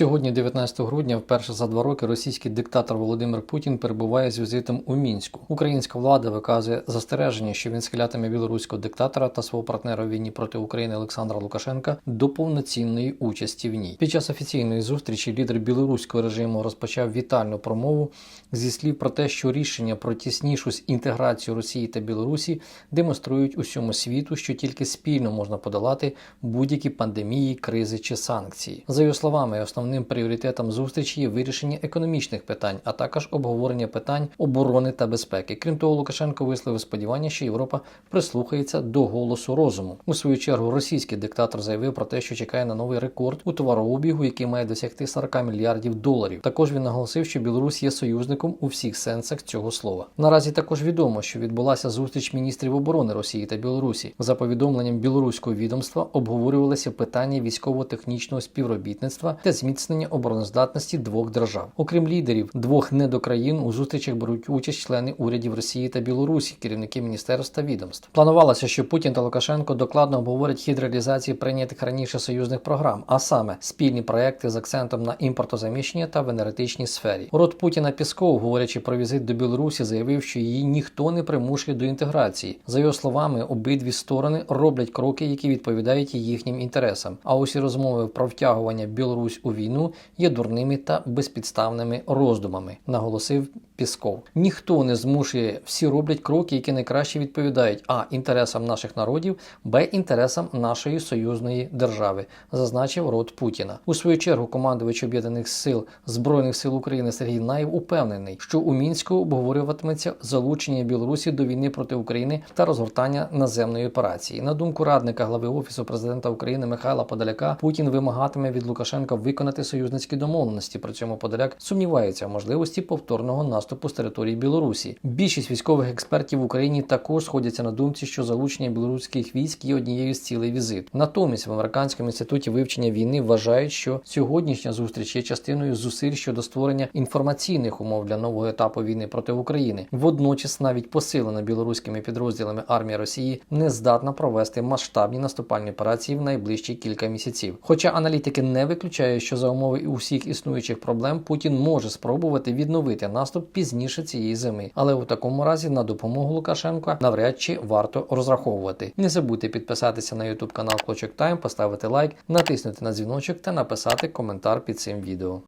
Сьогодні, 19 грудня, вперше за два роки російський диктатор Володимир Путін перебуває з візитом у мінську. Українська влада виказує застереження, що він схилятиме білоруського диктатора та свого партнера в війні проти України Олександра Лукашенка до повноцінної участі в ній. Під час офіційної зустрічі лідер білоруського режиму розпочав вітальну промову зі слів про те, що рішення про тіснішу інтеграцію Росії та Білорусі демонструють усьому світу, що тільки спільно можна подолати будь-які пандемії, кризи чи санкції. За його словами, основним пріоритетом зустрічі є вирішення економічних питань, а також обговорення питань оборони та безпеки. Крім того, Лукашенко висловив сподівання, що Європа прислухається до голосу розуму. У свою чергу російський диктатор заявив про те, що чекає на новий рекорд у товарообігу, який має досягти 40 мільярдів доларів. Також він наголосив, що Білорусь є союзником у всіх сенсах цього слова. Наразі також відомо, що відбулася зустріч міністрів оборони Росії та Білорусі. За повідомленням білоруського відомства обговорювалися питання військово-технічного співробітництва та зміцнення обороноздатності двох держав. Окрім лідерів двох недокраїн у зустрічах беруть участь члени урядів Росії та Білорусі, керівники міністерств та відомств. Планувалося, що Путін та Лукашенко докладно обговорять хід реалізації прийнятих раніше союзних програм, а саме спільні проекти з акцентом на імпортозаміщення та в енергетичній сфері. Рот Путіна Пісков, говорячи про візит до Білорусі, заявив, що її ніхто не примушує до інтеграції. За його словами, обидві сторони роблять кроки, які відповідають їхнім інтересам. А усі розмови про втягування Білорусь у війну є дурними та безпідставними роздумами, наголосив Пісков. Ніхто не змушує, всі роблять кроки, які найкраще відповідають а інтересам наших народів, б інтересам нашої союзної держави, зазначив рот Путіна. У свою чергу командувач об'єднаних сил збройних сил України Сергій Наєв упевнений, що у мінську обговорюватиметься залучення Білорусі до війни проти України та розгортання наземної операції. На думку радника глави офісу президента України Михайла Подоляка, Путін вимагатиме від Лукашенка виконати союзницькі домовленості. При цьому Подоляк сумнівається в можливості повторного наступу з території Білорусі. Більшість військових експертів в Україні також сходяться на думці, що залучення білоруських військ є однією з цілей візиту. Натомість в американському інституті вивчення війни вважають, що сьогоднішня зустріч є частиною зусиль щодо створення інформаційних умов для нового етапу війни проти України. Водночас, навіть посилена білоруськими підрозділами армія Росії не здатна провести масштабні наступальні операції в найближчі кілька місяців. Хоча аналітики не виключають, що за умови усіх існуючих проблем Путін може спробувати відновити наступ пізніше цієї зими, але у такому разі на допомогу Лукашенка навряд чи варто розраховувати. Не забудьте підписатися на YouTube канал Клочок Тайм, поставити лайк, натиснути на дзвіночок та написати коментар під цим відео.